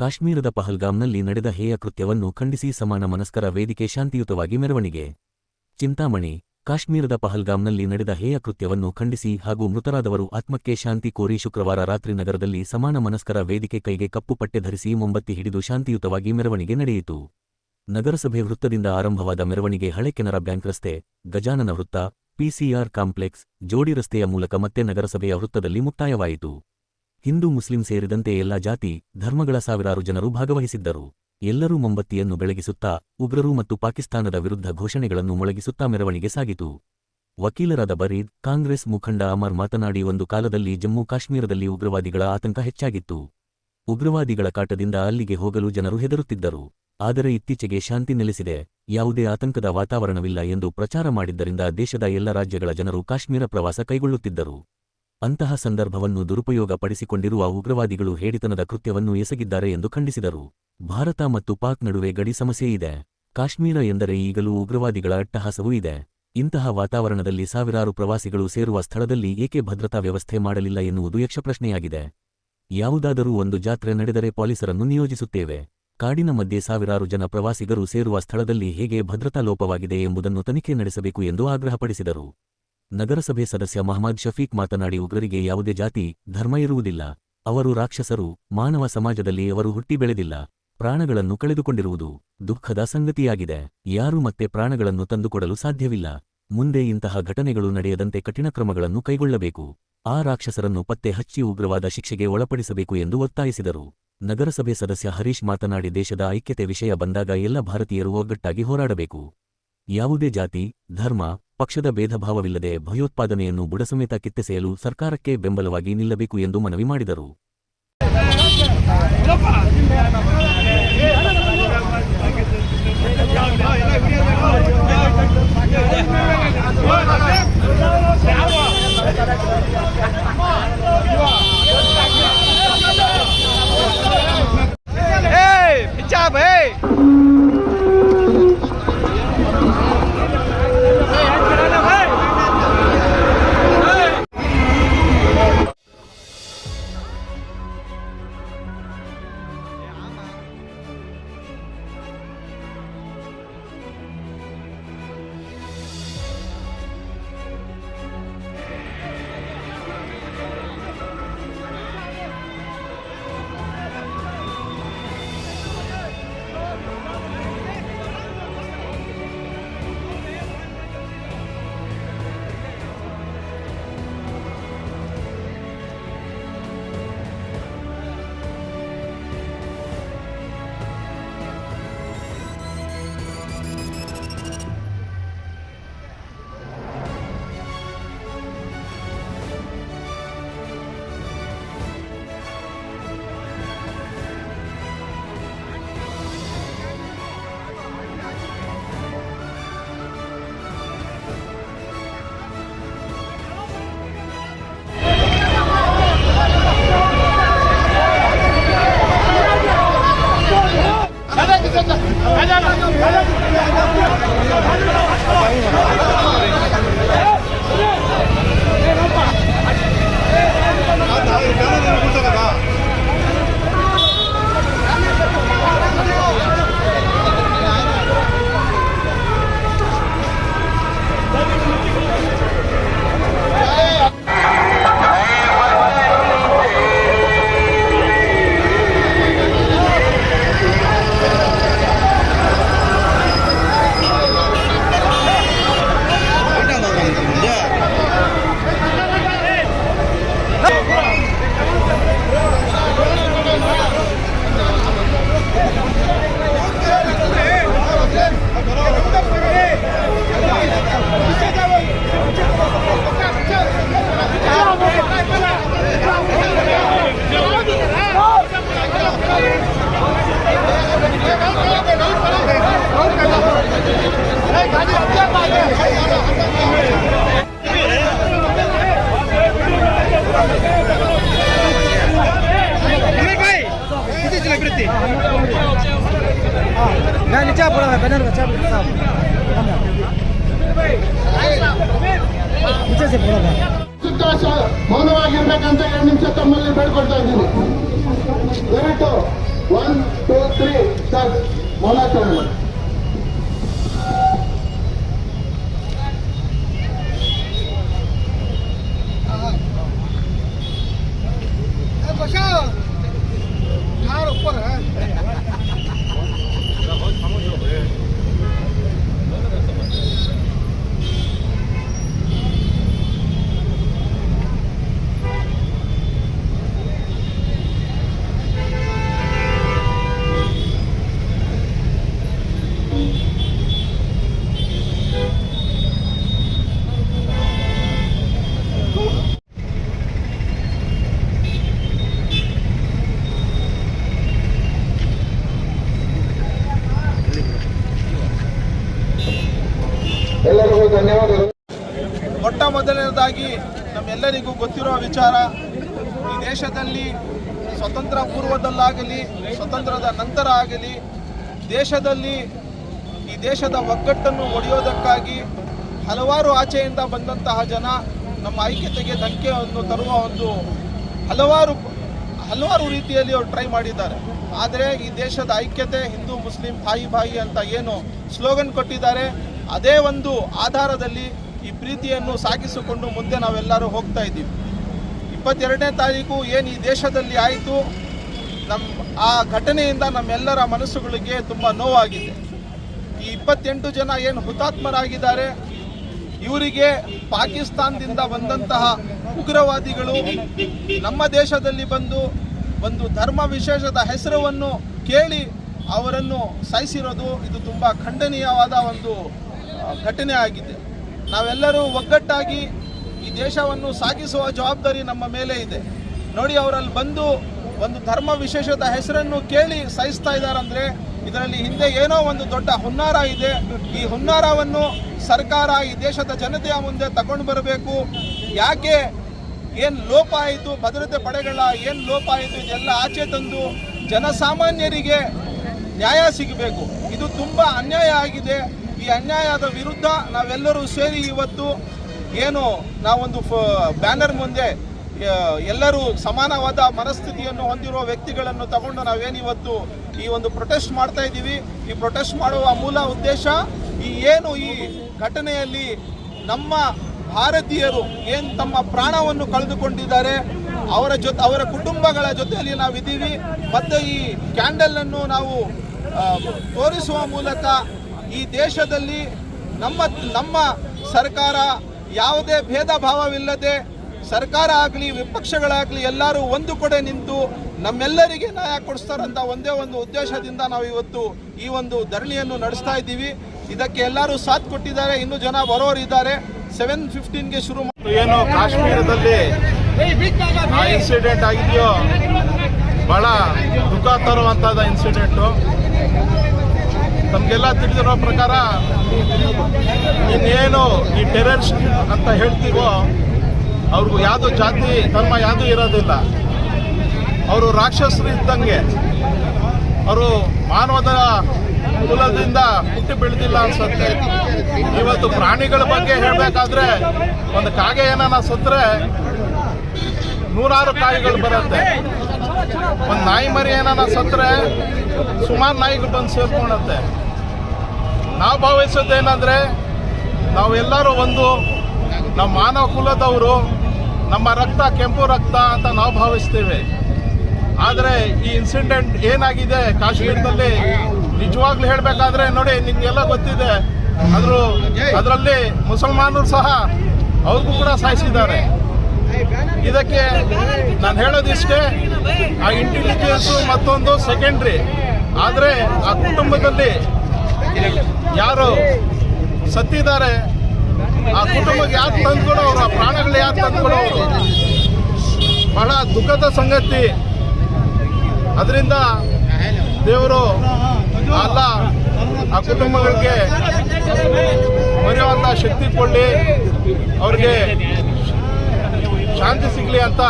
ಕಾಶ್ಮೀರದ ಪಹಲ್ಗಾಮ್ನಲ್ಲಿ ನಡೆದ ಹೇಯ ಕೃತ್ಯವನ್ನು ಖಂಡಿಸಿ ಸಮಾನ ಮನಸ್ಕರ ವೇದಿಕೆ ಶಾಂತಿಯುತವಾಗಿ ಮೆರವಣಿಗೆ. ಚಿಂತಾಮಣಿ, ಕಾಶ್ಮೀರದ ಪಹಲ್ಗಾಮ್ನಲ್ಲಿ ನಡೆದ ಹೇಯ ಕೃತ್ಯವನ್ನು ಖಂಡಿಸಿ ಹಾಗೂ ಮೃತರಾದವರು ಆತ್ಮಕ್ಕೆ ಶಾಂತಿ ಕೋರಿ ಶುಕ್ರವಾರ ರಾತ್ರಿ ನಗರದಲ್ಲಿ ಸಮಾನ ಮನಸ್ಕರ ವೇದಿಕೆ ಕೈಗೆ ಕಪ್ಪು ಪಟ್ಟೆ ಧರಿಸಿ ಮೊಂಬತ್ತಿ ಹಿಡಿದು ಶಾಂತಿಯುತವಾಗಿ ಮೆರವಣಿಗೆ ನಡೆಯಿತು. ನಗರಸಭೆ ವೃತ್ತದಿಂದ ಆರಂಭವಾದ ಮೆರವಣಿಗೆ ಹಳೆ ಕೆನರಾ ಬ್ಯಾಂಕ್ ರಸ್ತೆ, ಗಜಾನನ ವೃತ್ತ ಪಿಸಿಆರ್ ಕಾಂಪ್ಲೆಕ್ಸ್, ಜೋಡಿ ರಸ್ತೆಯ ಮೂಲಕ ಮತ್ತೆ ನಗರಸಭೆಯ ವೃತ್ತದಲ್ಲಿ ಮುಕ್ತಾಯವಾಯಿತು. ಹಿಂದೂ ಮುಸ್ಲಿಂ ಸೇರಿದಂತೆ ಎಲ್ಲಾ ಜಾತಿ, ಧರ್ಮಗಳ ಸಾವಿರಾರು ಜನರು ಭಾಗವಹಿಸಿದ್ದರು. ಎಲ್ಲರೂ ಮೊಂಬತ್ತಿಯನ್ನು ಬೆಳಗಿಸುತ್ತಾ, ಉಗ್ರರು ಮತ್ತು ಪಾಕಿಸ್ತಾನದ ವಿರುದ್ಧ ಘೋಷಣೆಗಳನ್ನು ಮೊಳಗಿಸುತ್ತಾ ಮೆರವಣಿಗೆ ಸಾಗಿತು. ವಕೀಲರಾದ ಬರೀದ್, ಕಾಂಗ್ರೆಸ್ ಮುಖಂಡ ಅಮರ್ ಮಾತನಾಡಿ, ಒಂದು ಕಾಲದಲ್ಲಿ ಜಮ್ಮು ಕಾಶ್ಮೀರದಲ್ಲಿ ಉಗ್ರವಾದಿಗಳ ಆತಂಕ ಹೆಚ್ಚಾಗಿತ್ತು. ಉಗ್ರವಾದಿಗಳ ಕಾಟದಿಂದ ಅಲ್ಲಿಗೆ ಹೋಗಲು ಜನರು ಹೆದರುತ್ತಿದ್ದರು. ಆದರೆ ಇತ್ತೀಚೆಗೆ ಶಾಂತಿ ನೆಲೆಸಿದೆ. ಯಾವುದೇ ಆತಂಕದ ವಾತಾವರಣವಿಲ್ಲ ಎಂದು ಪ್ರಚಾರ ಮಾಡಿದ್ದರಿಂದ ದೇಶದ ಎಲ್ಲ ರಾಜ್ಯಗಳ ಜನರು ಕಾಶ್ಮೀರ ಪ್ರವಾಸ ಕೈಗೊಳ್ಳುತ್ತಿದ್ದರು. ಅಂತಹ ಸಂದರ್ಭವನ್ನು ದುರುಪಯೋಗ ಪಡಿಸಿಕೊಂಡಿರುವ ಉಗ್ರವಾದಿಗಳು ಹೇಡಿತನದ ಕೃತ್ಯವನ್ನು ಎಸಗಿದ್ದಾರೆ ಎಂದು ಖಂಡಿಸಿದರು. ಭಾರತ ಮತ್ತು ಪಾಕ್ ನಡುವೆ ಗಡಿ ಸಮಸ್ಯೆ ಇದೆ. ಕಾಶ್ಮೀರ ಎಂದರೆ ಈಗಲೂ ಉಗ್ರವಾದಿಗಳ ಅಟ್ಟಹಾಸವೂ ಇದೆ. ಇಂತಹ ವಾತಾವರಣದಲ್ಲಿ ಸಾವಿರಾರು ಪ್ರವಾಸಿಗಳು ಸೇರುವ ಸ್ಥಳದಲ್ಲಿ ಏಕೆ ಭದ್ರತಾ ವ್ಯವಸ್ಥೆ ಮಾಡಲಿಲ್ಲ ಎನ್ನುವುದು ಯಕ್ಷಪ್ರಶ್ನೆಯಾಗಿದೆ ಯಾವುದಾದರೂ ಒಂದು ಜಾತ್ರೆ ನಡೆದರೆ ಪೊಲೀಸರನ್ನು ನಿಯೋಜಿಸುತ್ತೇವೆ. ಕಾಡಿನ ಮಧ್ಯೆ ಸಾವಿರಾರು ಜನ ಪ್ರವಾಸಿಗರು ಸೇರುವ ಸ್ಥಳದಲ್ಲಿ ಹೇಗೆ ಭದ್ರತಾ ಲೋಪವಾಗಿದೆ ಎಂಬುದನ್ನು ತನಿಖೆ ನಡೆಸಬೇಕು ಎಂದು ಆಗ್ರಹಪಡಿಸಿದರು. ನಗರಸಭೆ ಸದಸ್ಯ ಮಹಮ್ಮದ್ ಶಫೀಕ್ ಮಾತನಾಡಿ, ಉಗ್ರರಿಗೆ ಯಾವುದೇ ಜಾತಿ, ಧರ್ಮ ಇರುವುದಿಲ್ಲ. ಅವರು ರಾಕ್ಷಸರು, ಮಾನವ ಸಮಾಜದಲ್ಲಿ ಅವರು ಹುಟ್ಟಿ ಬೆಳೆದಿಲ್ಲ. ಪ್ರಾಣಗಳನ್ನು ಕಳೆದುಕೊಂಡಿರುವುದು ದುಃಖದ ಸಂಗತಿಯಾಗಿದೆ. ಯಾರು ಮತ್ತೆ ಪ್ರಾಣಗಳನ್ನು ತಂದುಕೊಡಲು ಸಾಧ್ಯವಿಲ್ಲ. ಮುಂದೆ ಇಂತಹ ಘಟನೆಗಳು ನಡೆಯದಂತೆ ಕಠಿಣ ಕ್ರಮಗಳನ್ನು ಕೈಗೊಳ್ಳಬೇಕು. ಆ ರಾಕ್ಷಸರನ್ನು ಪತ್ತೆ ಹಚ್ಚಿ ಉಗ್ರವಾದ ಶಿಕ್ಷೆಗೆ ಒಳಪಡಿಸಬೇಕು ಎಂದು ಒತ್ತಾಯಿಸಿದರು. ನಗರಸಭೆ ಸದಸ್ಯ ಹರೀಶ್ ಮಾತನಾಡಿ, ದೇಶದ ಐಕ್ಯತೆ ವಿಷಯ ಬಂದಾಗ ಎಲ್ಲ ಭಾರತೀಯರು ಒಗ್ಗಟ್ಟಾಗಿ ಹೋರಾಡಬೇಕು. ಯಾವುದೇ ಜಾತಿ, ಧರ್ಮ ಪಕ್ಷದ ಭೇದಭಾವವಿಲ್ಲದೆ ಭಯೋತ್ಪಾದನೆಯನ್ನು ಬುಡಸಮೇತ ಕಿತ್ತೆಸೆಯಲು ಸರ್ಕಾರಕ್ಕೆ ಬೆಂಬಲವಾಗಿ ನಿಲ್ಲಬೇಕು ಎಂದು ಮನವಿ ಮಾಡಿದರು मैं नीचे पड़ा है बैनर बचा साहब नीचे से पड़ा था ಸುತ್ತಾಶ ಮೌನವಾಗಿರ್ಬೇಕಂತ ಎರಡು ನಿಮಿಷ ತಮ್ಮಲ್ಲಿ ಬೇಡ್ಕೊಳ್ತಾ ಇದ್ದೀನಿ ದಯವಿಟ್ಟು ಒನ್ ಟೂ ತ್ರೀ ಸ್ಟಾರ್ಟ್ ಮೌನಾಚರಣೆ ವಿಚಾರ ಈ ದೇಶದಲ್ಲಿ ಸ್ವತಂತ್ರ ಪೂರ್ವದಲ್ಲಾಗಲಿ, ಸ್ವತಂತ್ರದ ನಂತರ ಆಗಲಿ, ದೇಶದಲ್ಲಿ ಈ ದೇಶದ ಒಗ್ಗಟ್ಟನ್ನು ಒಡೆಯೋದಕ್ಕಾಗಿ ಹಲವಾರು ಆಚೆಯಿಂದ ಬಂದಂತಹ ಜನ ನಮ್ಮ ಐಕ್ಯತೆಗೆ ಧಕ್ಕೆಯನ್ನು ತರುವ ಒಂದು ಹಲವಾರು ಹಲವಾರು ರೀತಿಯಲ್ಲಿ ಅವರು ಟ್ರೈ ಮಾಡಿದ್ದಾರೆ. ಆದರೆ ಈ ದೇಶದ ಐಕ್ಯತೆ ಹಿಂದೂ, ಮುಸ್ಲಿಂ, ಭಾಯಿ ಭಾಯಿ ಅಂತ ಏನು ಸ್ಲೋಗನ್ ಕೊಟ್ಟಿದ್ದಾರೆ, ಅದೇ ಒಂದು ಆಧಾರದಲ್ಲಿ ಈ ಪ್ರೀತಿಯನ್ನು ಸಾಗಿಸಿಕೊಂಡು ಮುಂದೆ ನಾವೆಲ್ಲರೂ ಹೋಗ್ತಾ ಇದ್ದೀವಿ. ಇಪ್ಪತ್ತೆರಡನೇ ತಾರೀಕು ಏನು ಈ ದೇಶದಲ್ಲಿ ಆಯಿತು ನಮ್ಮ ಆ ಘಟನೆಯಿಂದ ನಮ್ಮೆಲ್ಲರ ಮನಸ್ಸುಗಳಿಗೆ ತುಂಬ ನೋವಾಗಿದೆ. ಈ ಇಪ್ಪತ್ತೆಂಟು ಜನ ಏನು ಹುತಾತ್ಮರಾಗಿದ್ದಾರೆ, ಇವರಿಗೆ ಪಾಕಿಸ್ತಾನದಿಂದ ಬಂದಂತಹ ಉಗ್ರವಾದಿಗಳು ನಮ್ಮ ದೇಶದಲ್ಲಿ ಬಂದು ಒಂದು ಧರ್ಮ ವಿಶೇಷದ ಹೆಸರನ್ನು ಕೇಳಿ ಅವರನ್ನು ಸಾಯಿಸಿರೋದು ಇದು ತುಂಬ ಖಂಡನೀಯವಾದ ಒಂದು ಘಟನೆ ಆಗಿದೆ. ನಾವೆಲ್ಲರೂ ಒಗ್ಗಟ್ಟಾಗಿ ದೇಶವನ್ನು ಸಾಗಿಸುವ ಜವಾಬ್ದಾರಿ ನಮ್ಮ ಮೇಲೆ ಇದೆ. ನೋಡಿ, ಅವರಲ್ಲಿ ಬಂದು ಒಂದು ಧರ್ಮ ವಿಶೇಷದ ಹೆಸರನ್ನು ಕೇಳಿ ಸಹಿಸ್ತಾ ಇದ್ದಾರಂದ್ರೆ ಇದರಲ್ಲಿ ಹಿಂದೆ ಏನೋ ಒಂದು ದೊಡ್ಡ ಹುನ್ನಾರ ಇದೆ. ಈ ಹುನ್ನಾರವನ್ನು ಸರ್ಕಾರ, ಈ ದೇಶದ ಜನತೆಯ ಮುಂದೆ ತಗೊಂಡು ಬರಬೇಕು. ಯಾಕೆ? ಏನು ಲೋಪ ಆಯಿತು? ಭದ್ರತೆ ಪಡೆಗಳ ಏನು ಲೋಪ ಆಯಿತು? ಇದೆಲ್ಲ ಆಚೆ ತಂದು ಜನಸಾಮಾನ್ಯರಿಗೆ ನ್ಯಾಯ ಸಿಗಬೇಕು. ಇದು ತುಂಬ ಅನ್ಯಾಯ ಆಗಿದೆ. ಈ ಅನ್ಯಾಯದ ವಿರುದ್ಧ ನಾವೆಲ್ಲರೂ ಸೇರಿ ಇವತ್ತು ಏನು ನಾವೊಂದು ಬ್ಯಾನರ್ ಮುಂದೆ ಎಲ್ಲರೂ ಸಮಾನವಾದ ಮನಸ್ಥಿತಿಯನ್ನು ಹೊಂದಿರುವ ವ್ಯಕ್ತಿಗಳನ್ನು ತಗೊಂಡು ನಾವೇನಿವತ್ತು ಈ ಒಂದು ಪ್ರೊಟೆಸ್ಟ್ ಮಾಡ್ತಾ ಇದ್ದೀವಿ. ಈ ಪ್ರೊಟೆಸ್ಟ್ ಮಾಡುವ ಮೂಲ ಉದ್ದೇಶ ಈ ಏನು ಈ ಘಟನೆಯಲ್ಲಿ ನಮ್ಮ ಭಾರತೀಯರು ಏನು ತಮ್ಮ ಪ್ರಾಣವನ್ನು ಕಳೆದುಕೊಂಡಿದ್ದಾರೆ, ಅವರ ಜೊತೆ ಅವರ ಕುಟುಂಬಗಳ ಜೊತೆಯಲ್ಲಿ ನಾವಿದ್ದೀವಿ. ಮತ್ತು ಈ ಕ್ಯಾಂಡಲನ್ನು ನಾವು ತೋರಿಸುವ ಮೂಲಕ ಈ ದೇಶದಲ್ಲಿ ನಮ್ಮ ನಮ್ಮ ಸರ್ಕಾರ ಯಾವುದೇ ಭೇದ ಭಾವವಿಲ್ಲದೆ ಸರ್ಕಾರ ಆಗಲಿ, ವಿಪಕ್ಷಗಳಾಗಲಿ ಎಲ್ಲರೂ ಒಂದು ಕಡೆ ನಿಂತು ನಮ್ಮೆಲ್ಲರಿಗೆ ನ್ಯಾಯ ಕೊಡಿಸ್ತಾರಂತ ಒಂದೇ ಒಂದು ಉದ್ದೇಶದಿಂದ ನಾವು ಇವತ್ತು ಈ ಒಂದು ಧರಣಿಯನ್ನು ನಡೆಸ್ತಾ ಇದ್ದೀವಿ. ಇದಕ್ಕೆ ಎಲ್ಲರೂ ಸಾಥ್ ಕೊಟ್ಟಿದ್ದಾರೆ. ಇನ್ನೂ ಜನ ಬರೋರಿದ್ದಾರೆ ಸೆವೆನ್ ಫಿಫ್ಟೀನ್ಗೆ ಶುರು ಏನು ಕಾಶ್ಮೀರದಲ್ಲಿ ಇನ್ಸಿಡೆಂಟ್ ಆಗಿದೆಯೋ? ಬಹಳ ದುಃಖ ತರುವಂಥದ್ದು ಇನ್ಸಿಡೆಂಟು ತಮಗೆಲ್ಲ ತಿಳಿದಿರೋ ಪ್ರಕಾರ ಇನ್ನೇನು ಈ ಟೆರರಿಸ್ಟ್ ಅಂತ ಹೇಳ್ತೀವೋ, ಅವ್ರಿಗೂ ಯಾವುದು ಜಾತಿ, ಧರ್ಮ ಯಾವುದೂ ಇರೋದಿಲ್ಲ. ಅವರು ರಾಕ್ಷಸರು ಇದ್ದಂಗೆ, ಅವರು ಮಾನವದ ಕುಲದಿಂದ ಹುಟ್ಟಿ ಬೆಳೆದಿಲ್ಲ ಅನ್ಸುತ್ತೆ. ಇವತ್ತು ಪ್ರಾಣಿಗಳ ಬಗ್ಗೆ ಹೇಳಬೇಕಾದ್ರೆ, ಒಂದು ಕಾಗೆ ಏನಾನ ಸತ್ರೆ ನೂರಾರು ಕಾಯಿಗಳು ಬರುತ್ತೆ. ಒಂದು ನಾಯಿ ಮರಿ ಏನಾನ ಸತ್ರೆ, ಸುಮಾರು ನಾಯಿಗಳು ಬಂದು ಸೇರ್ಕೊಳತ್ತೆ ನಾವು ಭಾವಿಸೋದೇನಂದ್ರೆ ನಾವೆಲ್ಲರೂ ಒಂದು ನಮ್ಮ ಮಾನವ ಕುಲದವರು ನಮ್ಮ ರಕ್ತ, ಕೆಂಪು ರಕ್ತ ಅಂತ ನಾವು ಭಾವಿಸ್ತೀವಿ. ಆದರೆ ಈ ಇನ್ಸಿಡೆಂಟ್ ಏನಾಗಿದೆ ಕಾಶ್ಮೀರದಲ್ಲಿ? ನಿಜವಾಗ್ಲೂ ಹೇಳಬೇಕಾದ್ರೆ ನೋಡಿ, ನಿಮಗೆಲ್ಲ ಗೊತ್ತಿದೆ. ಆದರೂ ಅದರಲ್ಲಿ ಮುಸಲ್ಮಾನರು ಸಹ ಅವ್ರಿಗೂ ಕೂಡ ಸಾಯಿಸಿದ್ದಾರೆ. ಇದಕ್ಕೆ ನಾನು ಹೇಳೋದಿಷ್ಟೇ ಆ ಇಂಟೆಲಿಜೆನ್ಸ್ ಮತ್ತೊಂದು ಸೆಕೆಂಡ್ರಿ ಆದರೆ ಆ ಕುಟುಂಬದಲ್ಲಿ ಯಾರು ಸತ್ತಿದ್ದಾರೆ, ಆ ಕುಟುಂಬಕ್ಕೆ ಯಾರು ತಂದ್ಕೊಡೋರು ಆ ಪ್ರಾಣಗಳು ಯಾರು ತಂದ್ಕೊಡೋರು ಬಹಳ ದುಃಖದ ಸಂಗತಿ. ಅದರಿಂದ ದೇವರು, ಅಲ್ಲ, ಆ ಕುಟುಂಬಗಳಿಗೆ ಮರೆಯುವಂಥ ಶಕ್ತಿ ಕೊಡಲಿ. ಅವ್ರಿಗೆ ಶಾಂತಿ ಸಿಗಲಿ ಅಂತ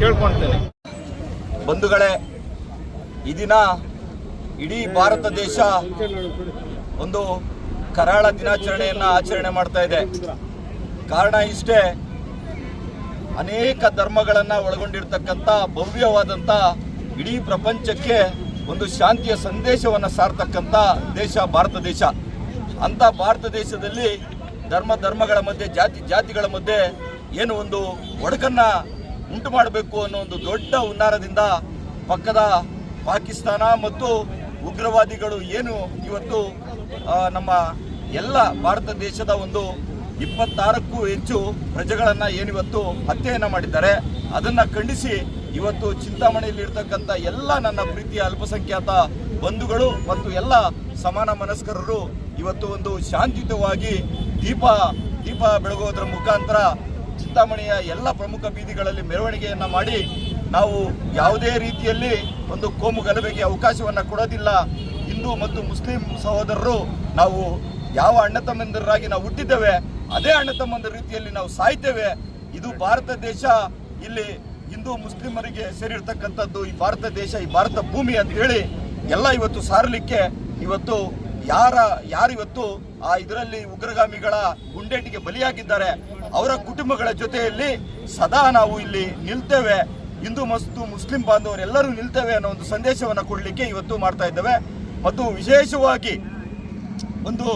ಕೇಳ್ಕೊಳ್ತೇನೆ ಬಂಧುಗಳೇ, ಈ ದಿನ ಇಡೀ ಭಾರತ ದೇಶ ಒಂದು ಕರಾಳ ದಿನಾಚರಣೆಯನ್ನು ಆಚರಣೆ ಮಾಡ್ತಾ ಇದೆ. ಕಾರಣ ಇಷ್ಟೇ, ಅನೇಕ ಧರ್ಮಗಳನ್ನು ಒಳಗೊಂಡಿರ್ತಕ್ಕಂಥ ಭವ್ಯವಾದಂಥ ಇಡೀ ಪ್ರಪಂಚಕ್ಕೆ ಒಂದು ಶಾಂತಿಯ ಸಂದೇಶವನ್ನು ಸಾರ್ತಕ್ಕಂಥ ದೇಶ ಭಾರತ ದೇಶ. ಅಂಥ ಭಾರತ ದೇಶದಲ್ಲಿ ಧರ್ಮ ಧರ್ಮಗಳ ಮಧ್ಯೆ, ಜಾತಿ ಜಾತಿಗಳ ಮಧ್ಯೆ ಏನು ಒಂದು ಒಡಕನ್ನ ಉಂಟು ಮಾಡಬೇಕು ಅನ್ನೋ ಒಂದು ದೊಡ್ಡ ಹುನ್ನಾರದಿಂದ ಪಕ್ಕದ ಪಾಕಿಸ್ತಾನ ಮತ್ತು ಉಗ್ರವಾದಿಗಳು ಏನು ಇವತ್ತು ನಮ್ಮ ಎಲ್ಲ ಭಾರತ ದೇಶದ ಒಂದು ಇಪ್ಪತ್ತಾರಕ್ಕೂ ಹೆಚ್ಚು ಪ್ರಜೆಗಳನ್ನ ಏನಿವತ್ತು ಹತ್ಯೆಯನ್ನ ಮಾಡಿದ್ದಾರೆ. ಅದನ್ನ ಖಂಡಿಸಿ ಇವತ್ತು ಚಿಂತಾಮಣಿಯಲ್ಲಿ ಇರ್ತಕ್ಕಂಥ ಎಲ್ಲ ನನ್ನ ಪ್ರೀತಿಯ ಅಲ್ಪಸಂಖ್ಯಾತ ಬಂಧುಗಳು ಮತ್ತು ಎಲ್ಲ ಸಮಾನ ಮನಸ್ಕರರು ಇವತ್ತು ಒಂದು ಶಾಂತಿಯುತವಾಗಿ ದೀಪ ದೀಪ ಬೆಳಗೋದ್ರ ಮುಖಾಂತರ ಚಿಂತಾಮಣಿಯ ಎಲ್ಲ ಪ್ರಮುಖ ಬೀದಿಗಳಲ್ಲಿ ಮೆರವಣಿಗೆಯನ್ನು ಮಾಡಿ ನಾವು ಯಾವುದೇ ರೀತಿಯಲ್ಲಿ ಒಂದು ಕೋಮು ಗಲಭೆಗೆ ಅವಕಾಶವನ್ನು ಕೊಡೋದಿಲ್ಲ. ಹಿಂದೂ ಮತ್ತು ಮುಸ್ಲಿಂ ಸಹೋದರರು ನಾವು ಯಾವ ಅಣ್ಣ ತಮ್ಮಂದಿರಾಗಿ ನಾವು ಹುಟ್ಟಿದ್ದೇವೆ, ಅದೇ ಅಣ್ಣ ತಮ್ಮಂದಿರ ರೀತಿಯಲ್ಲಿ ನಾವು ಸಾಯ್ತೇವೆ. ಇದು ಭಾರತ ದೇಶ, ಇಲ್ಲಿ ಹಿಂದೂ ಮುಸ್ಲಿಮರಿಗೆ ಸೇರಿರ್ತಕ್ಕಂಥದ್ದು ಈ ಭಾರತ ದೇಶ, ಈ ಭಾರತ ಭೂಮಿ ಅಂತ ಹೇಳಿ ಎಲ್ಲ ಇವತ್ತು ಸಾರಲಿಕ್ಕೆ ಇವತ್ತು ಯಾರ ಯಾರಿವತ್ತು ಆ ಇದರಲ್ಲಿ ಉಗ್ರಗಾಮಿಗಳ ಗುಂಡೇಟಿಗೆ ಬಲಿಯಾಗಿದ್ದಾರೆ. ಅವರ ಕುಟುಂಬಗಳ ಜೊತೆಯಲ್ಲಿ ಸದಾ ನಾವು ಇಲ್ಲಿ ನಿಲ್ತೇವೆ. ಹಿಂದೂ ಮತ್ತು ಮುಸ್ಲಿಂ ಬಾಂಧವರೆಲ್ಲರೂ ನಿಲ್ತೇವೆ ಅನ್ನೋ ಒಂದು ಸಂದೇಶವನ್ನು ಕೊಡಲಿಕ್ಕೆ ಇವತ್ತು ಮಾಡ್ತಾ ಇದ್ದೇವೆ. ಮತ್ತು ವಿಶೇಷವಾಗಿ ಒಂದು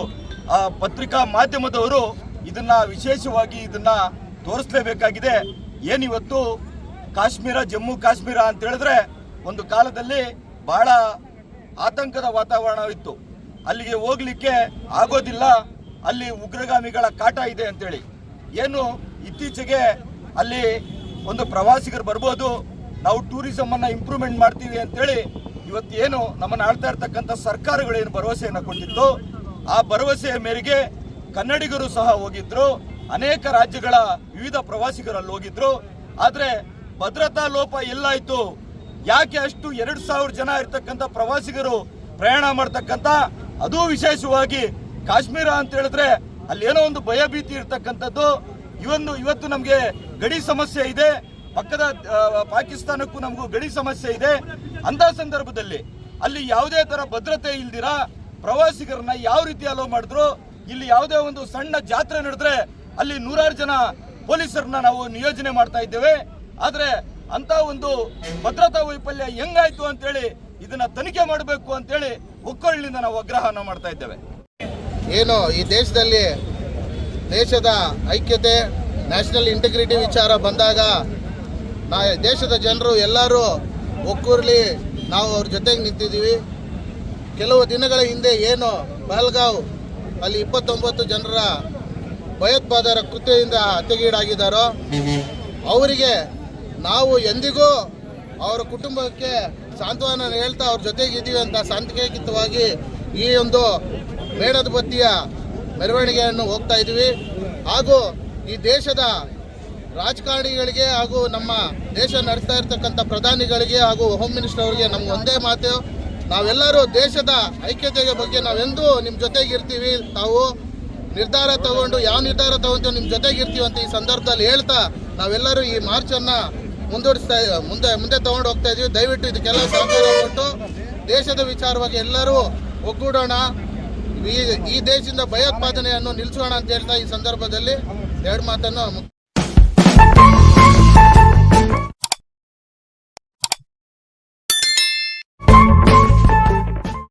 ಪತ್ರಿಕಾ ಮಾಧ್ಯಮದವರು ಇದನ್ನ ವಿಶೇಷವಾಗಿ ಇದನ್ನ ತೋರಿಸಲೇಬೇಕಾಗಿದೆ. ಏನಿವತ್ತು ಕಾಶ್ಮೀರ, ಜಮ್ಮು ಕಾಶ್ಮೀರ ಅಂತ ಹೇಳಿದ್ರೆ ಒಂದು ಕಾಲದಲ್ಲಿ ಬಹಳ ಆತಂಕದ ವಾತಾವರಣವಿತ್ತು ಅಲ್ಲಿಗೆ ಹೋಗ್ಲಿಕ್ಕೆ ಆಗೋದಿಲ್ಲ. ಅಲ್ಲಿ ಉಗ್ರಗಾಮಿಗಳ ಕಾಟ ಇದೆ ಅಂತೇಳಿ. ಏನು ಇತ್ತೀಚೆಗೆ ಅಲ್ಲಿ ಒಂದು ಪ್ರವಾಸಿಗರು ಬರ್ಬೋದು, ನಾವು ಟೂರಿಸಂ ಅನ್ನ ಇಂಪ್ರೂವ್ಮೆಂಟ್ ಮಾಡ್ತೀವಿ ಅಂತೇಳಿ ಇವತ್ತು ಏನು ನಮ್ಮನ್ನು ಆಳ್ತಾ ಇರ್ತಕ್ಕಂಥ ಸರ್ಕಾರಗಳು ಏನು ಭರವಸೆಯನ್ನು ಕೊಟ್ಟಿತ್ತು ಆ ಭರವಸೆಯ ಮೇರೆಗೆ ಕನ್ನಡಿಗರು ಸಹ ಹೋಗಿದ್ರು, ಅನೇಕ ರಾಜ್ಯಗಳ ವಿವಿಧ ಪ್ರವಾಸಿಗರು ಅಲ್ಲಿ ಹೋಗಿದ್ರು. ಆದರೆ ಭದ್ರತಾ ಲೋಪ ಎಲ್ಲಾಯ್ತು. ಯಾಕೆ ಅಷ್ಟು ಎರಡು ಸಾವಿರ ಜನ ಇರ್ತಕ್ಕಂಥ ಪ್ರವಾಸಿಗರು ಪ್ರಯಾಣ ಮಾಡ್ತಕ್ಕಂಥ? ಅದು ವಿಶೇಷವಾಗಿ ಕಾಶ್ಮೀರ ಅಂತ ಹೇಳಿದ್ರೆ ಅಲ್ಲಿ ಏನೋ ಒಂದು ಭಯ ಭೀತಿ ಇರ್ತಕ್ಕಂಥದ್ದು. ಇವನ್ನು, ಇವತ್ತು ನಮಗೆ ಗಡಿ ಸಮಸ್ಯೆ ಇದೆ. ಪಕ್ಕದ ಪಾಕಿಸ್ತಾನಕ್ಕೂ ನಮಗೂ ಗಡಿ ಸಮಸ್ಯೆ ಇದೆ. ಅಂತ ಸಂದರ್ಭದಲ್ಲಿ ಅಲ್ಲಿ ಯಾವುದೇ ತರ ಭದ್ರತೆ ಇಲ್ದಿರ? ಪ್ರವಾಸಿಗರನ್ನ ಯಾವ ರೀತಿ ಅಲೋ ಮಾಡಿದ್ರು? ಇಲ್ಲಿ ಯಾವುದೇ ಒಂದು ಸಣ್ಣ ಜಾತ್ರೆ ನಡೆದ್ರೆ ಅಲ್ಲಿ ನೂರಾರು ಜನ ಪೊಲೀಸರನ್ನ ನಾವು ನಿಯೋಜನೆ ಮಾಡ್ತಾ ಇದ್ದೇವೆ. ಆದ್ರೆ ಅಂತ ಒಂದು ಭದ್ರತಾ ವೈಫಲ್ಯ ಹೆಂಗಾಯ್ತು ಅಂತೇಳಿ ಇದನ್ನ ತನಿಖೆ ಮಾಡಬೇಕು ಅಂತೇಳಿ ಒಕ್ಕೊಳ್ಳಿಂದ ನಾವು ಆಗ್ರಹನ ಮಾಡ್ತಾ ಇದ್ದೇವೆ. ಏನು ಈ ದೇಶದಲ್ಲಿ ದೇಶದ ಐಕ್ಯತೆ ನ್ಯಾಷನಲ್ ಇಂಟಿಗ್ರಿಟಿ ವಿಚಾರ ಬಂದಾಗ ನಾ ದೇಶದ ಜನರು ಎಲ್ಲರೂ ಒಕ್ಕೂರ್ಲಿ ನಾವು ಅವ್ರ ಜೊತೆಗೆ ನಿಂತಿದ್ದೀವಿ. ಕೆಲವು ದಿನಗಳ ಹಿಂದೆ ಏನು ಪಹಲ್ಗಾವ್ ಅಲ್ಲಿ ಇಪ್ಪತ್ತೊಂಬತ್ತು ಜನರ ಭಯೋತ್ಪಾದರ ಕೃತ್ಯದಿಂದ ಹತ್ಯೆಗೀಡಾಗಿದ್ದಾರೋ, ಅವರಿಗೆ ನಾವು ಎಂದಿಗೂ ಅವರ ಕುಟುಂಬಕ್ಕೆ ಸಾಂತ್ವನ ಹೇಳ್ತಾ ಅವ್ರ ಜೊತೆಗಿದ್ದೀವಿ ಅಂತ ಸಾಂತ್ವಿಕವಾಗಿ ಈ ಒಂದು ಮೇಣದ ಬತ್ತಿಯ ಮೆರವಣಿಗೆಯನ್ನು ಹೋಗ್ತಾ ಇದ್ದೀವಿ. ಹಾಗೂ ಈ ದೇಶದ ರಾಜಕಾರಣಿಗಳಿಗೆ ಹಾಗೂ ನಮ್ಮ ದೇಶ ನಡೆಸ್ತಾ ಇರ್ತಕ್ಕಂಥ ಪ್ರಧಾನಿಗಳಿಗೆ ಹಾಗೂ ಹೋಮ್ ಮಿನಿಸ್ಟರ್ ಅವರಿಗೆ ನಮ್ಗೆ ಒಂದೇ ಮಾತು. ನಾವೆಲ್ಲರೂ ದೇಶದ ಐಕ್ಯತೆಯ ಬಗ್ಗೆ ನಾವೆಂದೂ ನಿಮ್ಮ ಜೊತೆಗಿರ್ತೀವಿ ತಾವು ನಿರ್ಧಾರ ತಗೊಂಡು ಯಾವ ನಿರ್ಧಾರ ತಗೊಂಡು ನಿಮ್ಮ ಜೊತೆಗಿರ್ತೀವಿ ಅಂತ ಈ ಸಂದರ್ಭದಲ್ಲಿ ಹೇಳ್ತಾ ನಾವೆಲ್ಲರೂ ಈ ಮಾರ್ಚನ್ನು ಮುಂದೂಡಿಸ್ತಾ, ಮುಂದೆ ಮುಂದೆ ತಗೊಂಡು ಹೋಗ್ತಾ ಇದೀವಿ. ದಯವಿಟ್ಟು ಇದಕ್ಕೆಲ್ಲ ಸಹಕಾರ ಕೊಟ್ಟು ದೇಶದ ವಿಚಾರವಾಗಿ ಎಲ್ಲರೂ ಒಗ್ಗೂಡೋಣ. ಈ ದೇಶದಿಂದ ಭಯೋತ್ಪಾದನೆಯನ್ನು ನಿಲ್ಲಿಸೋಣ ಅಂತ ಹೇಳ್ತಾ ಈ ಸಂದರ್ಭದಲ್ಲಿ ಎರಡು ಮಾತನ್ನು